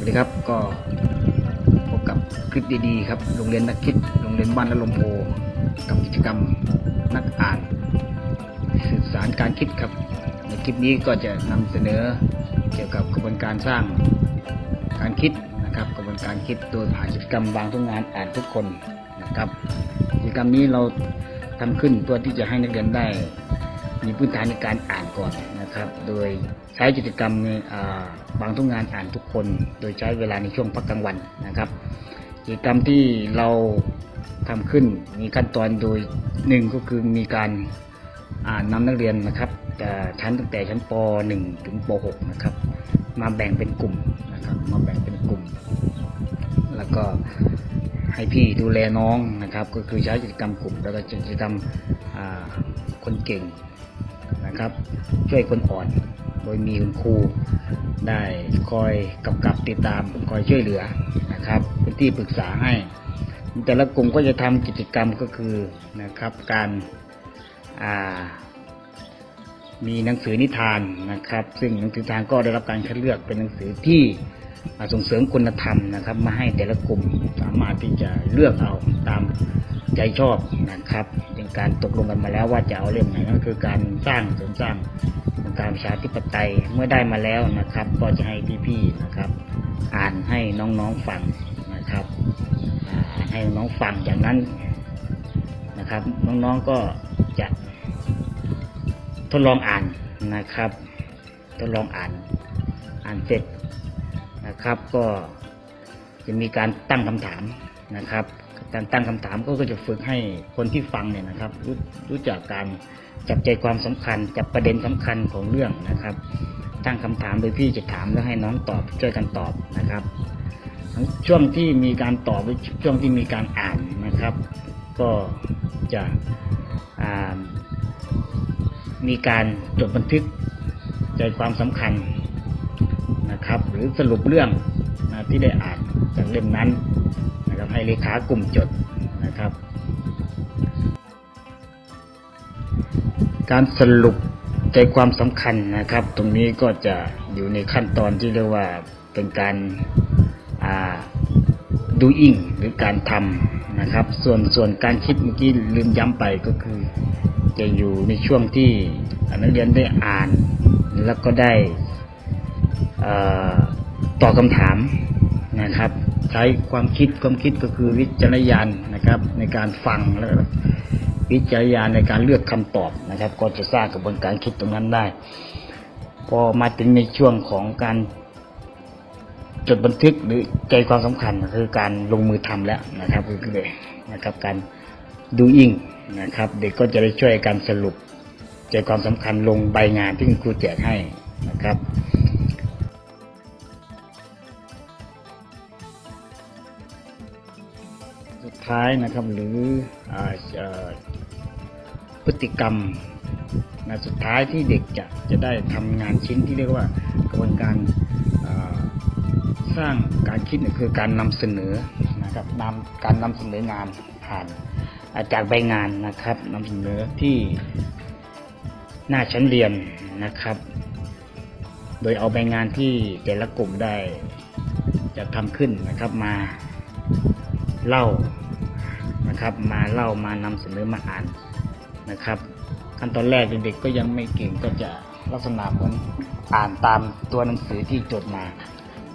วัสดีครับก็พบกับคลิปดีๆครับโรงเรียนนักคิดโรงเรียนบ้านละลมโพกับกิจกรรมนักอ่านสื่อสารการคิดครับ ในคลิปนี้ก็จะนำเสนอเกี่ยวกับกระบวนการสร้างการคิดนะครับกระบวนการคิดโดยผ่านกิจกรรมวางทุกงานอ่านทุกคนนะครับกิจกรรมนี้เราทำขึ้นเพื่อที่จะให้นักเรียนได้ มีพื้นฐานในการอ่านก่อนนะครับ โดยใช้กิจกรรมในบางทุกงานอ่านทุกคน โดยใช้เวลาในช่วงพักกลางวันนะครับ กิจกรรมที่เราทำขึ้นมีขั้นตอนโดยหนึ่งก็คือมีการอ่านนำนักเรียนนะครับแต่ชั้นตั้งแต่ชั้นป .1 ถึงป .6 นะครับ มาแบ่งเป็นกลุ่มนะครับ มาแบ่งเป็นกลุ่ม แล้วก็ให้พี่ดูแลน้องนะครับ ก็คือใช้กิจกรรมกลุ่ม แล้วก็กิจกรรมคนเก่ง นะครับ ช่วยคนอ่อน โดยมีคุณครูได้คอยกำกับติดตามคอยช่วยเหลือนะครับเป็นที่ปรึกษาให้ แต่ละกลุ่มก็จะทำกิจกรรมก็คือนะครับการามีหนังสือนิทานนะครับ ซึ่งหนังสือนิทานก็ได้รับการคัดเลือกเป็นหนังสือที่ส่งเสริมคุณธรรมนะครับ มาให้แต่ละกลุ่มสามารถที่จะเลือกเอาตาม ใจชอบนะครับ เป็นการตกลงกันมาแล้วว่าจะเอาเล่มไหนก็คือการสร้างเสริมสร้างองค์การประชาธิปไตยเมื่อได้มาแล้วนะครับ ก็จะให้พี่ๆนะครับ อ่านให้น้องๆฟังนะครับอ่าอ่านให้น้องฟังจากนั้นนะครับ น้องๆก็จะ ทดลองอ่านนะครับ ทดลองอ่านอ่านเสร็จนะครับก็จะมีการตั้งคำถามนะครับ การตั้งคำถามก็จะฝึกให้คนที่ฟังเนี่ยนะครับรู้รู้จักการจับใจความสำคัญจับประเด็นสำคัญของเรื่องนะครับ ตั้งคำถามโดยพี่จะถามแล้วให้น้องตอบช่วยกันตอบนะครับช่วงที่มีการตอบช่วงที่มีการอ่านนะครับ ก็จะมีการจดบันทึกใจความสำคัญนะครับ หรือสรุปเรื่องนะที่ได้อ่านจากเล่มนั้น ให้เลขากลุ่มจดนะครับ การสรุปใจความสำคัญนะครับ ตรงนี้ก็จะอยู่ในขั้นตอนที่เรียกว่าเป็นการาดูอิงหรือการทำนะครับ ส่วนส่วนการคิดเมื่อกี้ลืมย้ำไปก็คือ จะอยู่ในช่วงที่นักเรียนได้อ่าน แล้วก็ได้ตอบคำถามนะครับ ใช้ความคิดความคิดก็คือวิจารณญาณนะครับ ในการฟังแล้ววิจารณญาณในการเลือกคำตอบนะครับ ก็จะสร้างกระบวนการคิดตรงนั้นได้ พอมาถึงในช่วงของการจดบันทึกหรือใจความสำคัญคือการลงมือทำแล้วนะครับคือคือนะครับการดูอิงนะครับ เด็กก็จะได้ช่วยการสรุปใจความสำคัญลงใบงานที่คุณครูแจกให้นะครับ ท้ายนะครับหรืออพฤติกรรมนะสุดท้ายที่เด็กจะจะได้ทำงานชิ้นที่เรียกว่ากระบวนการสร้างการคิดคือการนำเสนอนะครับนำการนำเสนองานผ่านาจากใบงานนะครับนำเสนอที่หน้าชั้นเรียนนะครับ โดยเอาใบงานที่แต่ละกลุ่มได้จะทำขึ้นนะครับมาเล่า นะครับ มาเล่ามานำเสนอมาอ่านนะครับ ขั้นตอนแรกเด็กๆก็ยังไม่เก่งก็จะลักษณะเหมือนอ่านตามตัวหนังสือที่จดมา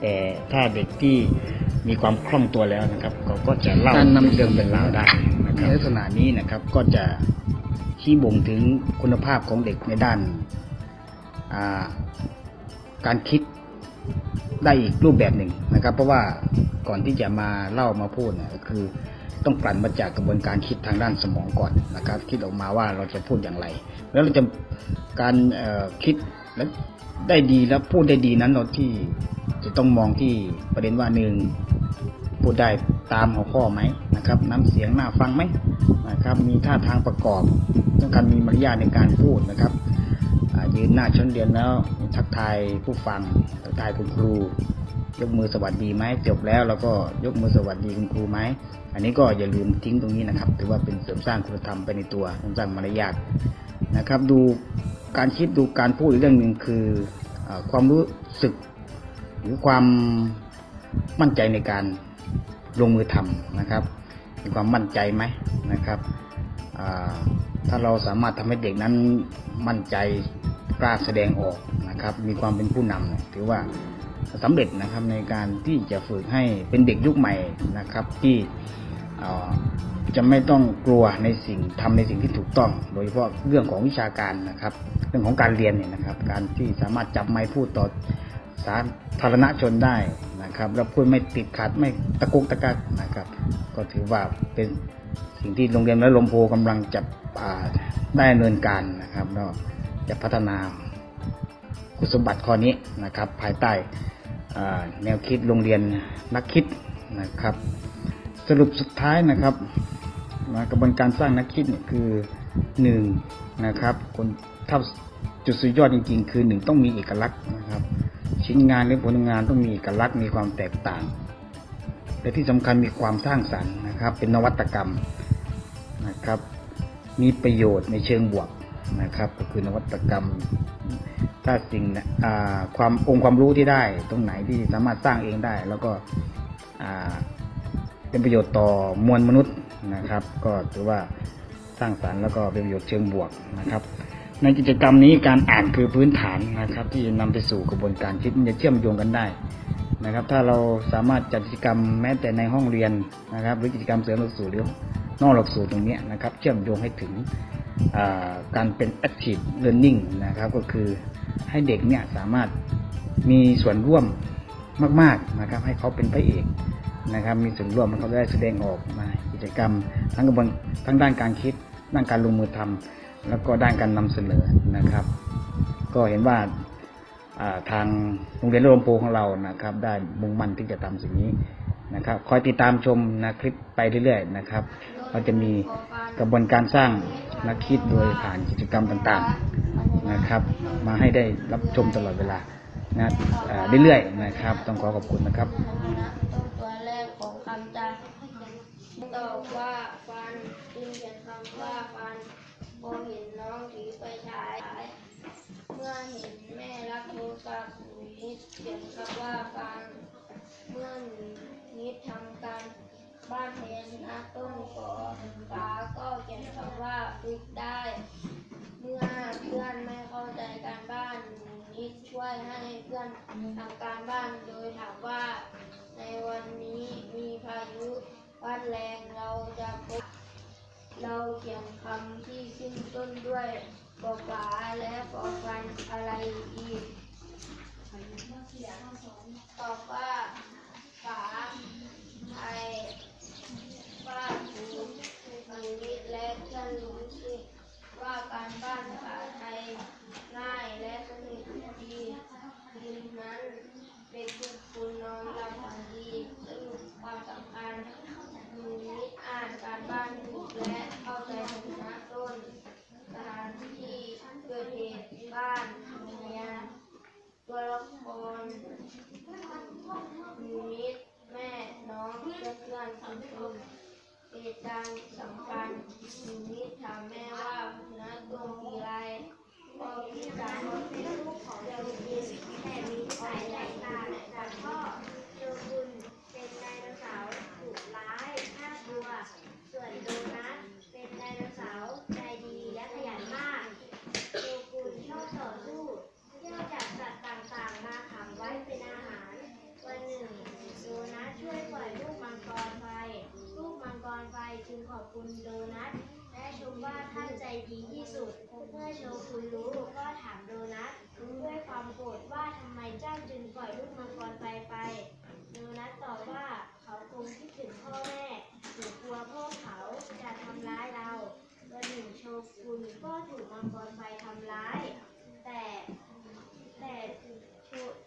แต่ถ้าเด็กที่มีความคล่องตัวแล้วนะครับเขาก็จะเล่าการนำเรื่องเป็นราวได้นะครับลักษณะนี้นะครับก็จะชี้บ่งถึงคุณภาพของเด็กในด้านอ่าการคิดได้อีกรูปแบบหนึ่งนะครับ เพราะว่าก่อนที่จะมาเล่ามาพูดเนี่ยก็คือ ต้องกลั่นมาจากกระบวนการคิดทางด้านสมองก่อนนะครับ คิดออกมาว่าเราจะพูดอย่างไร แล้วเราจะการคิดและได้ดีแล้วพูดได้ดีนั้นเราที่จะต้องมองที่ประเด็นว่าหนึ่งพูดได้ตามหัวข้อไหมนะครับ น้ำเสียงน่าฟังไหมนะครับ มีท่าทางประกอบ ต้องการมีมารยาทในการพูดนะครับยืนหน้าชั้นเรียนแล้วทักทายผู้ฟังทักทายคุณครู ยกมือสวัสดีไหมจบแล้วเราก็ยกมือสวัสดีคุณครูไหมอันนี้ก็อย่าลืมทิ้งตรงนี้นะครับถือว่าเป็นเสริมสร้างคุณธรรมไปในตัวเสริมสร้างมารยาทนะครับ ดูการคิดดูการพูดอีกเรื่องหนึ่งคืออความรู้สึก หรือความมั่นใจในการลงมือทำนะครับ มีความมั่นใจไหมนะครับถ้าเราสามารถทำให้เด็กนั้นมั่นใจกล้าแสดงออกนะครับ มีความเป็นผู้นำถือว่า สำเร็จนะครับในการที่จะฝึกให้เป็นเด็กยุคใหม่นะครับ ที่จะไม่ต้องกลัวในสิ่งทำในสิ่งที่ถูกต้อง โดยเฉพาะเรื่องของวิชาการนะครับ เรื่องของการเรียนเนี่ยนะครับ การที่สามารถจับไมค์พูดต่อสาธารณชนได้นะครับแล้วพูดไม่ติดขัดไม่ตะกุกตะกักนะครับ ก็ถือว่าเป็นสิ่งที่โรงเรียนและลมโพกำลังจะได้ดำเนินการนะครับแล้วจะพัฒนา คุณสมบัติข้อนี้นะครับ ภายใต้แนวคิดโรงเรียนนักคิดนะครับ สรุปสุดท้ายนะครับนะกระบวนการสร้างนักคิดเนี่ยคือหนึ่งนะครับคนถ้าจุดสุดยอดจริง ๆ คือหนึ่งต้องมีเอกลักษณ์นะครับ ชิ้นงานหรือผลงานต้องมีเอกลักษณ์มีความแตกต่าง และที่สำคัญมีความสร้างสรรค์นะครับ เป็นนวัตกรรมนะครับ มีประโยชน์ในเชิงบวกนะครับ ก็คือนวัตกรรม ถ้าสิ่งความองค์ความรู้ที่ได้ ตรงไหนที่สามารถสร้างเองได้ แล้วก็เป็นประโยชน์ต่อมวลมนุษย์นะครับ ก็ถือว่าสร้างสรรค์แล้วก็เป็นประโยชน์เชิงบวกนะครับ ในกิจกรรมนี้การอ่านคือพื้นฐานนะครับ ที่นำไปสู่กระบวนการคิดจะเชื่อมโยงกันได้นะครับ ถ้าเราสามารถจัดกิจกรรมแม้แต่ในห้องเรียนนะครับ หรือกิจกรรมเสริมหลักสูตรหรือนอกหลักสูตรตรงนี้นะครับ เชื่อมโยงให้ถึง การเป็น active learning นะครับ ก็คือให้เด็กเนี่ยสามารถมีส่วนร่วมมาก ๆนะครับ ให้เขาเป็นพระเอกนะครับ มีส่วนร่วมมันเขาได้แสดงออกมากิจกรรม ทั้งกระบวนทั้งด้านการคิด ด้านการลงมือทำแล้วก็ด้านการนำเสนอนะครับ ก็เห็นว่าทางโรงเรียนโรมโพของเรานะครับ ได้มุ่งมั่นที่จะทำสิ่งนี้นะครับ คอยติดตามชมนะคลิปไปเรื่อยๆนะครับ เราจะมีกระบวนการสร้าง นักคิดโดยผ่านกิจกรรมต่างๆนะครับ มาให้ได้รับชมตลอดเวลานะเรื่อยๆนะครับ ต้องขอขอบคุณนะครับตัวแรกของคำจะตอบว่าฟันจึงเขียนคำว่าฟันพอเห็นน้องถือไปฉายเมื่อเห็นแม่รับโทรศัพท์นิดเขียนคำว่าฟังเมื่อนิดทำการ บ้านแทนนะต้นกอฝาก็เขียนคำว่าฝึกได้ เมื่อเพื่อนไม่เข้าใจการบ้านนิดช่วยให้เพื่อนทำการบ้านโดยถามว่า ในวันนี้มีพายุพัดแรงเราจะพบเราเขียนคำที่ขึ้นต้นด้วยปอฝาและปอฟันอะไรอีกตอบว่าฝาไทยว่าถูกอังกฤษและเพื่อนรู้สึก ว่าการบ้านภาษาไทยง่ายและสนุกดีคืนนั้นเด็กทุกคนนอนหลับฝันดีสรุปความสำคัญหนูนิดอ่านการบ้านถูกและเข้าใจถึงหน้าต้นสถานที่เกิดเหตุบ้านเมีย ตัวละครยูนิตแม่น้องเพื่อนเพื่อนคุณคุณเห ตุการสำคัญสิ่งนี้ถามแม่ว่านะตัวมีอะไรก็พี่สาวเป็นลูกของเจ้ากินแต่มีสายใหญ่ตาจากพ่อเจ้าคุณเป็นไดโนเสาร์ดุร้ายน่ากลัว ส่วนโดนัทเป็นไดโนเสาร์ใจดีและขยันมาก โชกุนชอบต่อสู้เที่ยวจับสัตว์ต่างๆ มาขังไว้เป็นอาหาร วันหนึ่งโดนัทช่วยปล่อยลูกมังกรไฟ ลูกมังกรไฟ จึงขอบคุณโดนัทและชมว่าท่านใจดีที่สุด เมื่อโชกุนรู้ก็ถามโดนัทด้วยความโกรธว่าทำไมเจ้าจึงปล่อยลูกมังกรไฟไปโดนัทตอบว่าเขาคงคิดถึงพ่อแม่หรือกลัวพวกเขาจะทำร้ายเราวันหนึ่งโชกุนก็ถูกมังกรไฟทำร้าย แต่แต่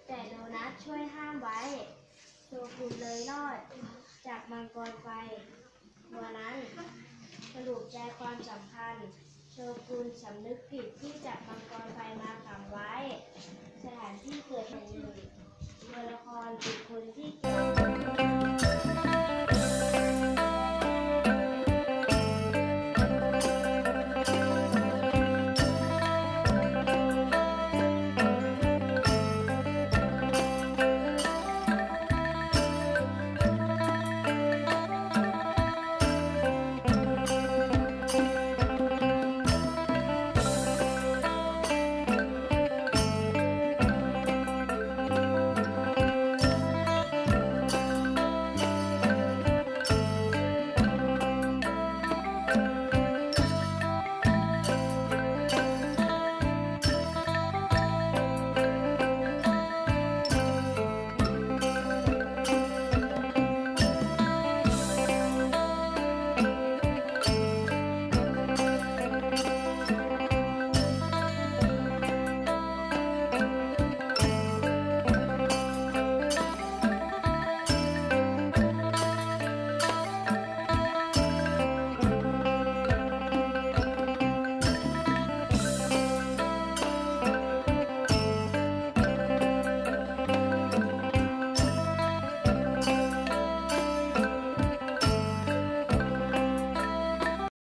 แต่โดนัทช่วยห้ามไว้โชกุนเลยรอดจากมังกรไฟ วนั้น สรุปใจความสำคัญโชกุนสำนึกผิดที่จับมังกรไฟมาขังไว้ สถานที่เกิดเหตุหนึ่งตัวละครเป็นคนที่เกี่ยว